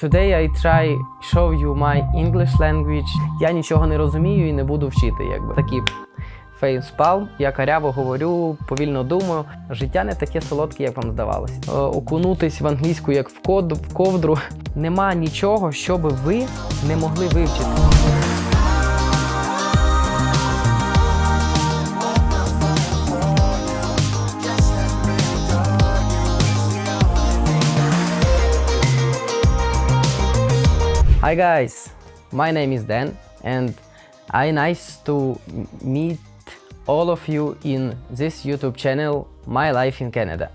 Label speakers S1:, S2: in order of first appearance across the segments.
S1: Today I try show you my English language. Я нічого не розумію і не буду вчити. Якби такі фейспал. Я каряво говорю, повільно думаю. Життя не таке солодке, як вам здавалося. Е, Окунутись в англійську як в код в ковдру. Нема нічого, що ви не могли вивчити. Hi guys, my name is Dan and I nice to meet all of you in this YouTube channel My Life in Canada.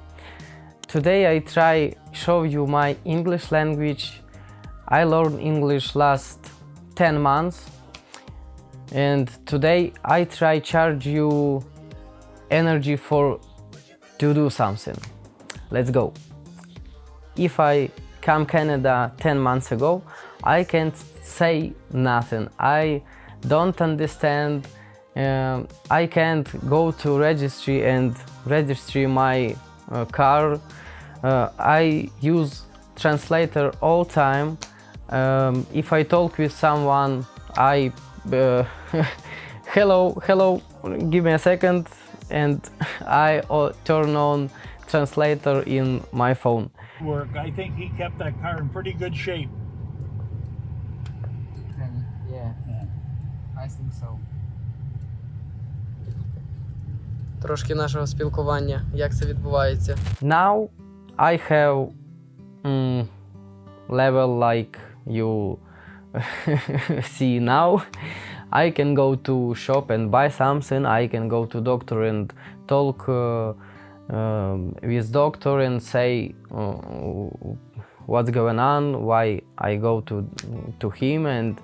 S1: Today I try show you my English language. I learned English last 10 months and today I try charge you energy for to do something. Let's go if I come Canada 10 months ago, I can't say nothing. I don't understand. Um, I can't go to registry and register my uh, car. Uh, I use translator all time. Um, if I talk with someone, I uh, hello, hello, give me a second, and I uh, turn on translator in my phone.
S2: work. I think he kept that car in pretty good shape.
S1: Трошки нашого спілкування, як це відбувається. Now I have mm, level like you see now. I can go to shop and buy something. I can go to doctor and talk uh, um, with doctor and say uh, what's going on, why I go to to him, and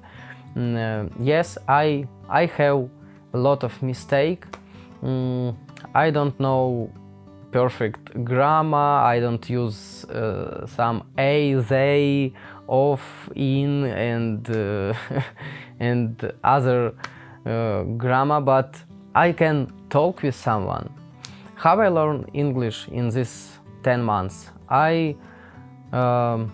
S1: mm, uh, yes, I I have a lot of mistake. Mm, I don't know perfect grammar. I don't use uh, some a, they, of, in, and uh, and other uh, grammar, but I can talk with someone. How I learn English in these 10 months? I um,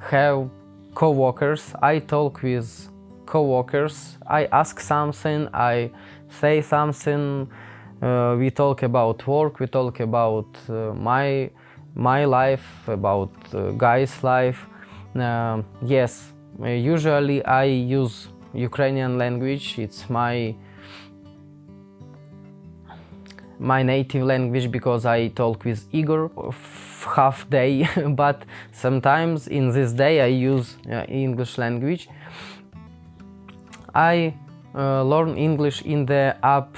S1: have co-workers. I talk with co-workers. I ask something. I say something. Uh, we talk about work. We talk about uh, my my life, about uh, guy's life. Um yes, uh, usually I use Ukrainian language. It's my my native language because I talk with Igor half day, but sometimes in this day I use uh, English language. I uh, learn English in the app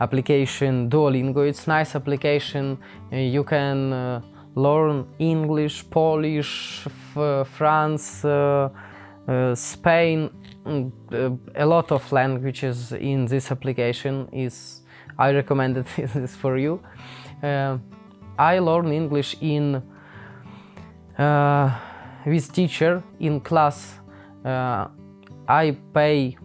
S1: application Duolingo. It's nice application. Uh, you can uh, learn English, Polish, f- France, uh, uh, Spain, mm, uh, a lot of languages in this application is I recommended this for you. Uh, I learn English in uh, with teacher in class. Uh, I pay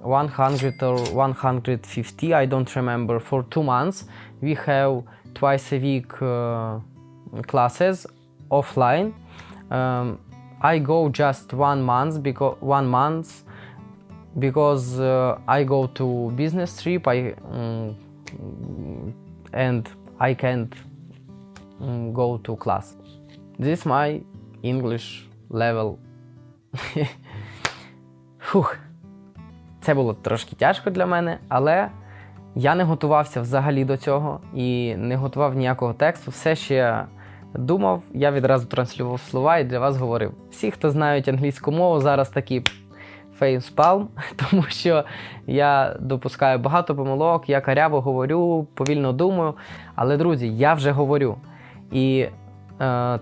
S1: 100 or 150, I don't remember, for two months. We have twice a week uh, classes offline. Um, I go just one month because one month because uh, I go to business trip. I um, and I can't um, go to class. This is my English level. Whew. Це було трошки тяжко для мене, але я не готувався взагалі до цього і не готував ніякого тексту. Все ще думав, я відразу транслював слова і для вас говорив. Всі, хто знають англійську мову, зараз такі фейспалм, тому що я допускаю багато помилок, я каряво говорю, повільно думаю. Але, друзі, я вже говорю. І е,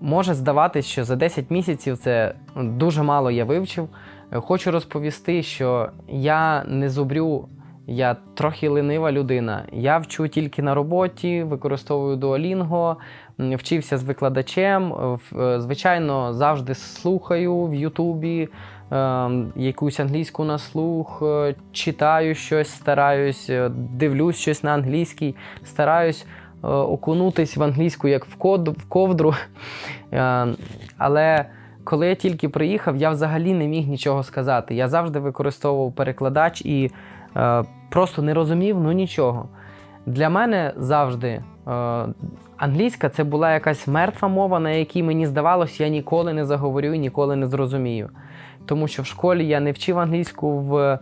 S1: може здаватись, що за 10 місяців це дуже мало я вивчив. Хочу розповісти, що я не зубрю, я трохи ленива людина. Я вчу тільки на роботі, використовую Duolingo, вчився з викладачем. е, Звичайно, завжди слухаю в Ютубі е, якусь англійську на слух, е, читаю щось, стараюсь, е, дивлюсь щось на англійській, стараюсь окунутись в англійську як в, ковдру. Е, Але Коли я тільки приїхав, я взагалі не міг нічого сказати. Я завжди використовував перекладач і е, просто не розумів ну нічого. Для мене завжди е, англійська це була якась мертва мова, на якій мені здавалось, я ніколи не заговорю і ніколи не зрозумію. Тому що в школі я не вчив англійську, в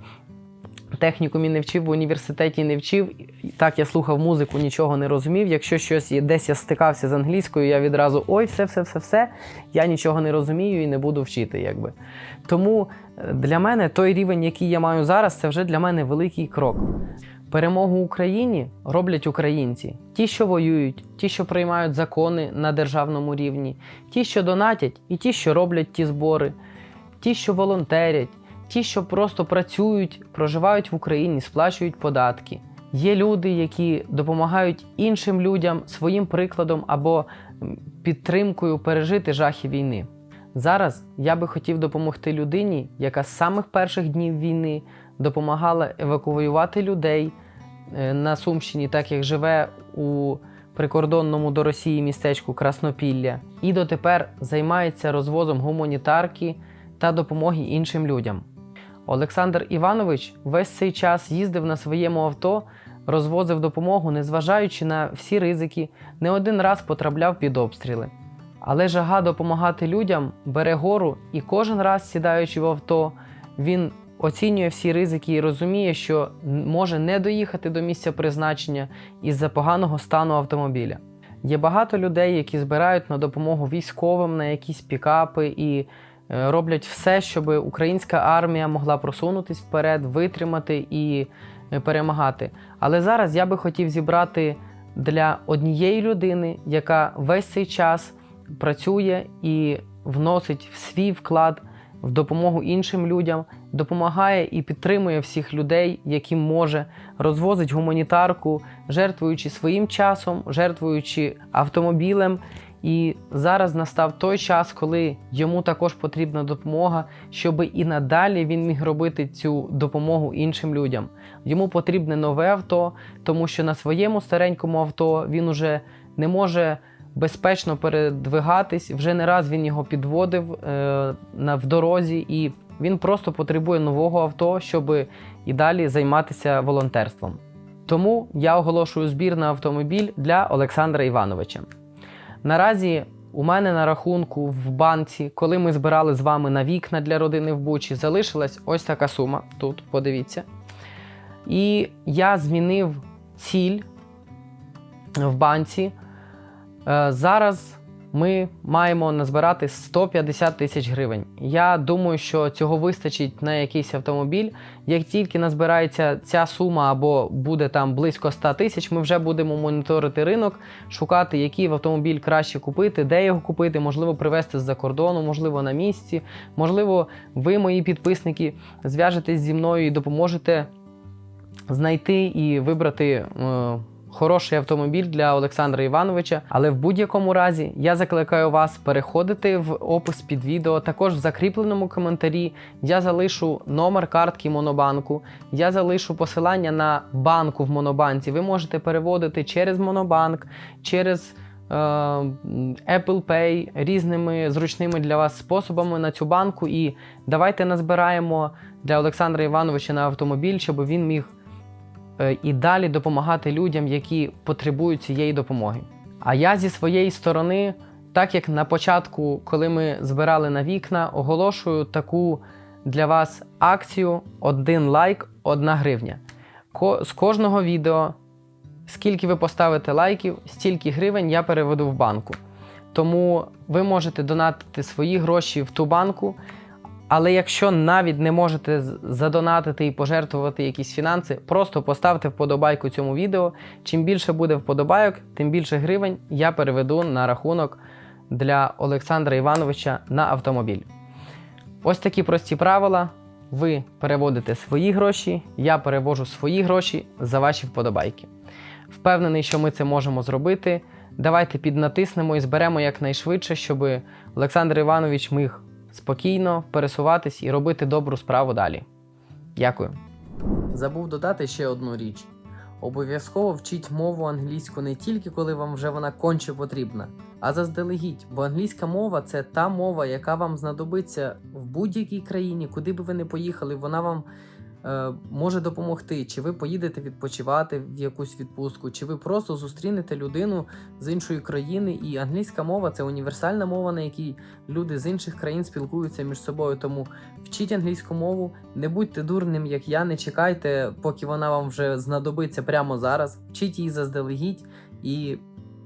S1: технікумі не вчив, в університеті не вчив. Так, я слухав музику, нічого не розумів. Якщо щось є- десь я стикався з англійською, я відразу ой, все, все, все, все. Я нічого не розумію і не буду вчити. Якби. Тому е, для мене той рівень, який я маю зараз, це вже для мене великий крок. Перемогу Україні роблять українці, ті, що воюють, ті, що приймають закони на державному рівні, ті, що донатять, і ті, що роблять ті збори, ті, що волонтерять, ті, що просто працюють, проживають в Україні, сплачують податки. Є люди, які допомагають іншим людям своїм прикладом або підтримкою пережити жахи війни. Зараз я би хотів допомогти людині, яка з самих перших днів війни допомагала евакуювати людей е, на Сумщині, так як живе у прикордонному до Росії містечку Краснопілля, і дотепер займається розвозом гуманітарки та допомоги іншим людям. Олександр Іванович весь цей час їздив на своєму авто, розвозив допомогу, незважаючи на всі ризики, не один раз потрапляв під обстріли. Але жага допомагати людям бере гору, і кожен раз, сідаючи в авто, він оцінює всі ризики і розуміє, що може не доїхати до місця призначення із-за поганого стану автомобіля. Є багато людей, які збирають на допомогу військовим на якісь пікапи і роблять все, щоб українська армія могла просунутись вперед, витримати і е, перемагати. Але зараз я би хотів зібрати для однієї людини, яка весь цей час працює і вносить в свій вклад в допомогу іншим людям, допомагає і підтримує всіх людей, яким може, розвозить гуманітарку, жертвуючи своїм часом, жертвуючи автомобілем. І зараз настав той час, коли йому також потрібна допомога, щоб і надалі він міг робити цю допомогу іншим людям. Йому потрібне нове авто, тому що на своєму старенькому авто він уже не може безпечно передвигатись. Вже не раз він його підводив е, на, в дорозі, і він просто потребує нового авто, щоб і далі займатися волонтерством. Тому я оголошую збір на автомобіль для Олександра Івановича. Наразі у мене на рахунку в банці, коли ми збирали з вами на вікна для родини в Бучі, залишилась ось така сума. Тут подивіться. І я змінив ціль в банці. Е, Зараз ми маємо назбирати 150 тисяч гривень. Я думаю, що цього вистачить на якийсь автомобіль. Як тільки назбирається ця сума або буде там близько 100 тисяч, ми вже будемо моніторити ринок, шукати, який автомобіль краще купити, де його купити, можливо, привезти з-за кордону, можливо, на місці. Можливо, ви, мої підписники, зв'яжетесь зі мною і допоможете знайти і вибрати. е, Хороший автомобіль для Олександра Івановича, але в будь-якому разі я закликаю вас переходити в опис під відео. Також в закріпленому коментарі я залишу номер картки Монобанку, я залишу посилання на банку в Монобанці. Ви можете переводити через Монобанк, через е, Apple Pay різними зручними для вас способами на цю банку. І давайте назбираємо для Олександра Івановича на автомобіль, щоб він міг і далі допомагати людям, які потребують цієї допомоги. А я зі своєї сторони, так як на початку, коли ми збирали на вікна, оголошую таку для вас акцію: один лайк, одна гривня. З кожного відео, скільки ви поставите лайків, стільки гривень я переведу в банку. Тому ви можете донатити свої гроші в ту банку. Але якщо навіть не можете задонатити і пожертвувати якісь фінанси, просто поставте вподобайку цьому відео. Чим більше буде вподобайок, тим більше гривень я переведу на рахунок для Олександра Івановича на автомобіль. Ось такі прості правила. Ви переводите свої гроші, я перевожу свої гроші за ваші вподобайки. Впевнений, що ми це можемо зробити. Давайте піднатиснемо і зберемо якнайшвидше, щоб Олександр Іванович міг спокійно пересуватись і робити добру справу далі. Дякую. Забув додати ще одну річ. Обов'язково вчіть мову англійську не тільки коли вам вже вона конче потрібна, а заздалегідь. Бо англійська мова це та мова, яка вам знадобиться в будь-якій країні, куди би ви не поїхали, вона вам може допомогти. Чи ви поїдете відпочивати в якусь відпустку, чи ви просто зустрінете людину з іншої країни. І англійська мова це універсальна мова, на якій люди з інших країн спілкуються між собою. Тому вчіть англійську мову, не будьте дурним, як я, не чекайте, поки вона вам вже знадобиться прямо зараз. Вчіть її заздалегідь і.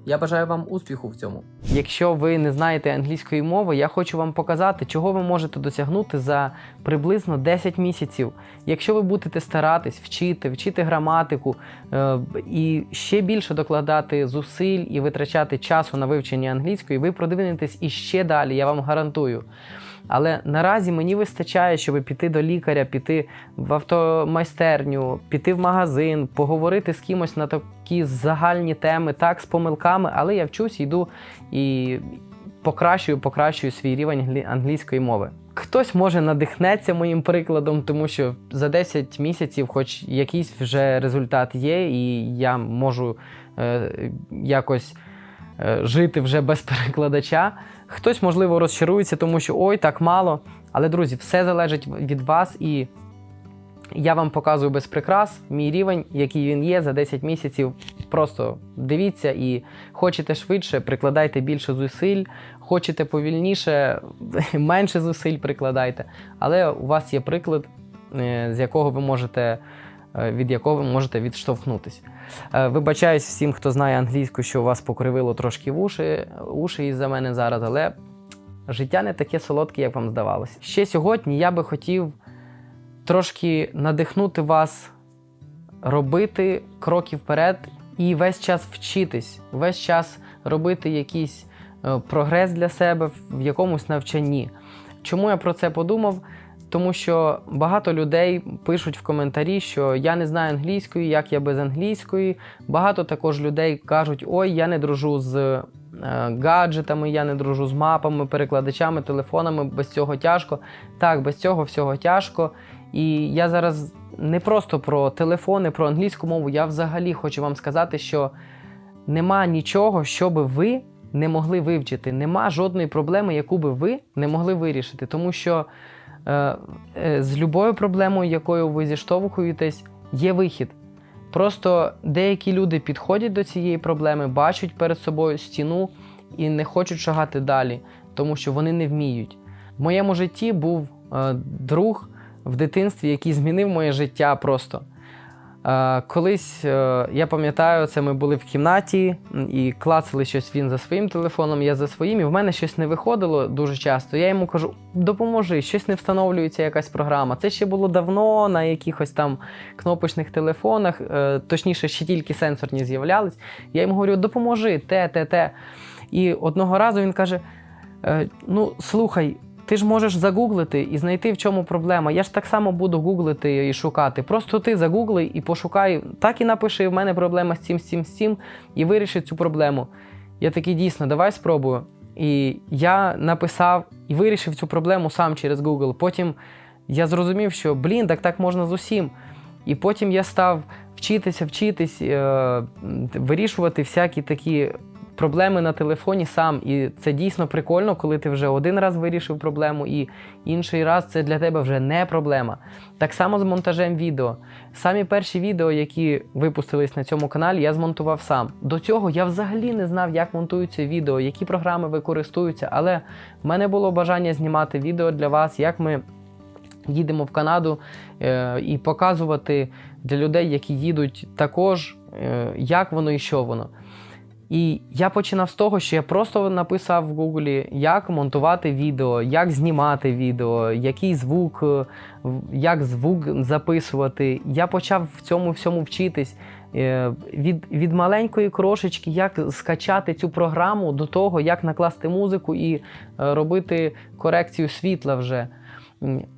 S1: Я бажаю вам успіху в цьому. Якщо ви не знаєте англійської мови, я хочу вам показати, чого ви можете досягнути за приблизно 10 місяців. Якщо ви будете старатись вчити, вчити граматику е, і ще більше докладати зусиль і витрачати часу на вивчення англійської, ви продивитесь іще далі, я вам гарантую. Але наразі мені вистачає, щоб піти до лікаря, піти в автомайстерню, піти в магазин, поговорити з кимось на такі загальні теми, так, з помилками, але я вчусь, йду і покращую, покращую свій рівень англі- англійської мови. Хтось може надихнеться моїм прикладом, тому що за 10 місяців, хоч якийсь вже результат є, і я можу е, якось е, жити вже без перекладача. Хтось, можливо, розчарується, тому що ой, так мало. Але, друзі, все залежить від вас, і я вам показую без прикрас мій рівень, який він є за 10 місяців. Просто дивіться і хочете швидше, прикладайте більше зусиль, хочете повільніше, менше зусиль прикладайте. Але у вас є приклад, е, з якого ви можете. Е, Від якого ви можете відштовхнутися. Е, Вибачаюсь всім, хто знає англійську, що у вас покривило трошки вуші, уші із-за мене зараз, але життя не таке солодке, як вам здавалося. Ще сьогодні я би хотів трошки надихнути вас робити кроки вперед і весь час вчитись, весь час робити якийсь е, прогрес для себе в якомусь навчанні. Чому я про це подумав? Тому що багато людей пишуть в коментарі, що я не знаю англійської, як я без англійської. Багато також людей кажуть: ой, я не дружу з е, гаджетами, я не дружу з мапами, перекладачами, телефонами. Без цього тяжко. Так, без цього всього тяжко. І я зараз не просто про телефони, про англійську мову. Я взагалі хочу вам сказати, що нема нічого, що би ви не могли вивчити. Нема жодної проблеми, яку би ви не могли вирішити. Тому що з любою проблемою, якою ви зіштовхуєтесь, є вихід. Просто деякі люди підходять до цієї проблеми, бачать перед собою стіну і не хочуть шагати далі, тому що вони не вміють. В моєму житті був е, друг в дитинстві, який змінив моє життя просто. Е, колись е, я пам'ятаю, це ми були в кімнаті і клацали щось він за своїм телефоном, я за своїм, і в мене щось не виходило дуже часто. Я йому кажу: допоможи, щось не встановлюється якась програма. Це ще було давно на якихось там кнопочних телефонах, е, точніше, ще тільки сенсорні з'являлись. Я йому говорю, допоможи, те, те, те. І одного разу він каже: «Е, Ну, слухай. Ти ж можеш загуглити і знайти, в чому проблема. Я ж так само буду гуглити і шукати. Просто ти загугли і пошукай, так і напиши, в мене проблема з цим, з цим, з цим, і виріши цю проблему. Я такий дійсно, давай спробую. І я написав і вирішив цю проблему сам через Google. Потім я зрозумів, що блін, так так можна з усім. І потім я став вчитися, вчитись, е, вирішувати всякі такі проблеми на телефоні сам. І це дійсно прикольно, коли ти вже один раз вирішив проблему, і інший раз це для тебе вже не проблема. Так само з монтажем відео. Самі перші відео, які випустились на цьому каналі, я змонтував сам. До цього я взагалі не знав, як монтуються відео, які програми використовуються, але в мене було бажання знімати відео для вас, як ми їдемо в Канаду е, і показувати для людей, які їдуть також, е, як воно і що воно. І я починав з того, що я просто написав в Гуглі, як монтувати відео, як знімати відео, який звук, е, як звук записувати. Я почав в цьому всьому вчитись. Е, Від, від маленької крошечки, як скачати цю програму до того, як накласти музику і е, робити корекцію світла вже.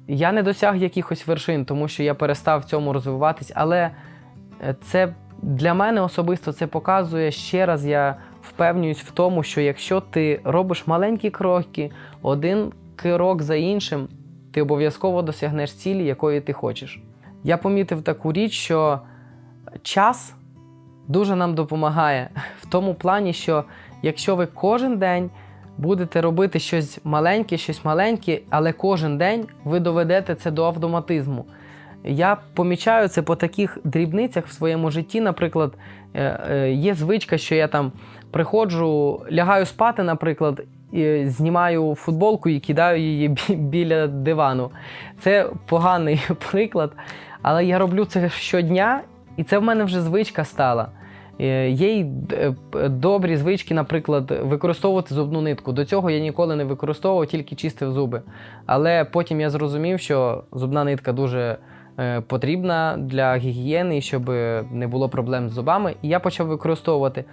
S1: Я не досяг якихось вершин, тому що я перестав в цьому розвиватись, але це для мене особисто це показує ще раз. Я впевнююсь в тому, що якщо ти робиш маленькі кроки, один крок за іншим, ти обов'язково досягнеш цілі, якої ти хочеш. Я помітив таку річ, що час дуже нам допомагає в тому плані, що якщо ви кожен день будете робити щось маленьке, щось маленьке, але кожен день ви доведете це до автоматизму. Я помічаю це по таких дрібницях в своєму житті. Наприклад, е, е, є звичка, що я там приходжу, лягаю спати, наприклад, і знімаю футболку і кидаю її бі- біля дивану. Це поганий приклад, але я роблю це щодня, і це в мене вже звичка стала. Е, Є й добрі звички, наприклад, використовувати зубну нитку. До цього я ніколи не використовував, тільки чистив зуби. Але потім я зрозумів, що зубна нитка дуже потрібна для гігієни, щоб не було проблем з зубами. І я почав використовувати.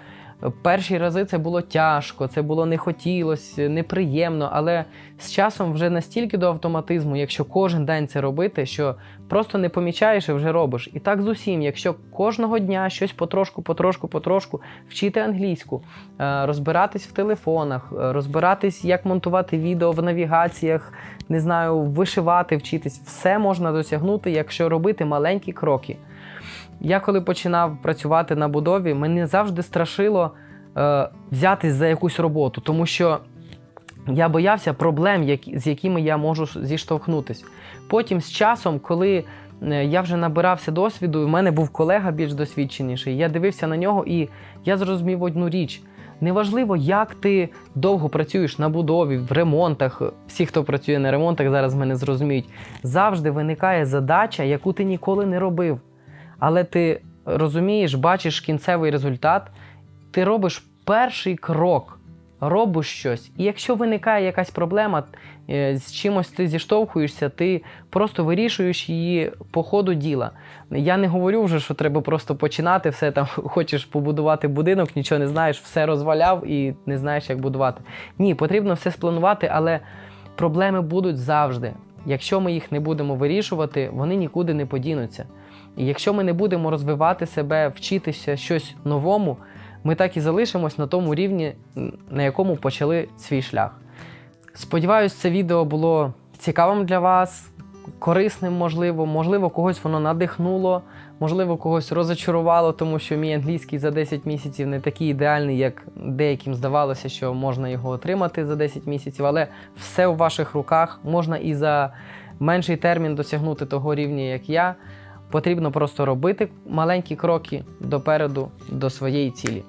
S1: Перші рази це було тяжко, це було не хотілося, неприємно, але з часом вже настільки до автоматизму, якщо кожен день це робити, що просто не помічаєш і вже робиш. І так з усім, якщо кожного дня щось потрошку, потрошку, потрошку вчити англійську, е, розбиратись в телефонах, е, розбиратись, як монтувати відео в навігаціях, не знаю, вишивати, вчитись, все можна досягнути, якщо робити маленькі кроки. Я коли починав працювати на будові, мене завжди страшило е, взятись за якусь роботу, тому що я боявся проблем, які, з якими я можу зіштовхнутись. Потім з часом, коли е, я вже набирався досвіду, в мене був колега більш досвідченіший, я дивився на нього і я зрозумів одну річ. Неважливо, як ти довго працюєш на будові, в ремонтах. Всі, хто працює на ремонтах, зараз мене зрозуміють. Завжди виникає задача, яку ти ніколи не робив. Але ти розумієш, бачиш кінцевий результат, ти робиш перший крок, робиш щось. І якщо виникає якась проблема, е, з чимось ти зіштовхуєшся, ти просто вирішуєш її по ходу діла. Я не говорю вже, що треба просто починати все там, хочеш побудувати будинок, нічого не знаєш, все розваляв і не знаєш, як будувати. Ні, потрібно все спланувати, але проблеми будуть завжди. Якщо ми їх не будемо вирішувати, вони нікуди не подінуться. І якщо ми не будемо розвивати себе, вчитися щось новому, ми так і залишимось на тому рівні, на якому почали свій шлях. Сподіваюсь, це відео було цікавим для вас, корисним, можливо, можливо, когось воно надихнуло, можливо, когось розочарувало, тому що мій англійський за 10 місяців не такий ідеальний, як деяким здавалося, що можна його отримати за 10 місяців, але все у ваших руках можна і за менший термін досягнути того рівня, як я. Потрібно просто робити маленькі кроки допереду до своєї цілі.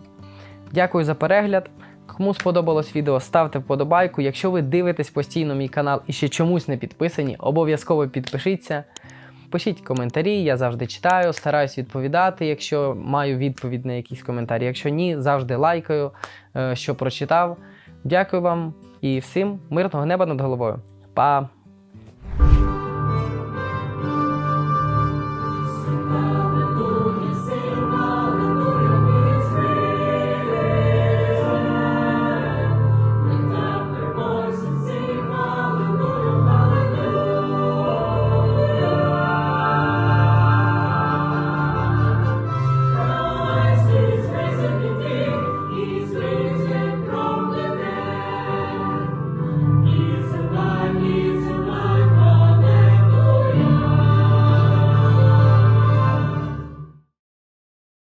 S1: Дякую за перегляд. Кому сподобалось відео, ставте вподобайку. Якщо ви дивитесь постійно мій канал і ще чомусь не підписані, обов'язково підпишіться. Пишіть коментарі, я завжди читаю, стараюсь відповідати, якщо маю відповідь на якісь коментарі. Якщо ні, завжди лайкаю, е, що прочитав. Дякую вам і всім мирного неба над головою. Па!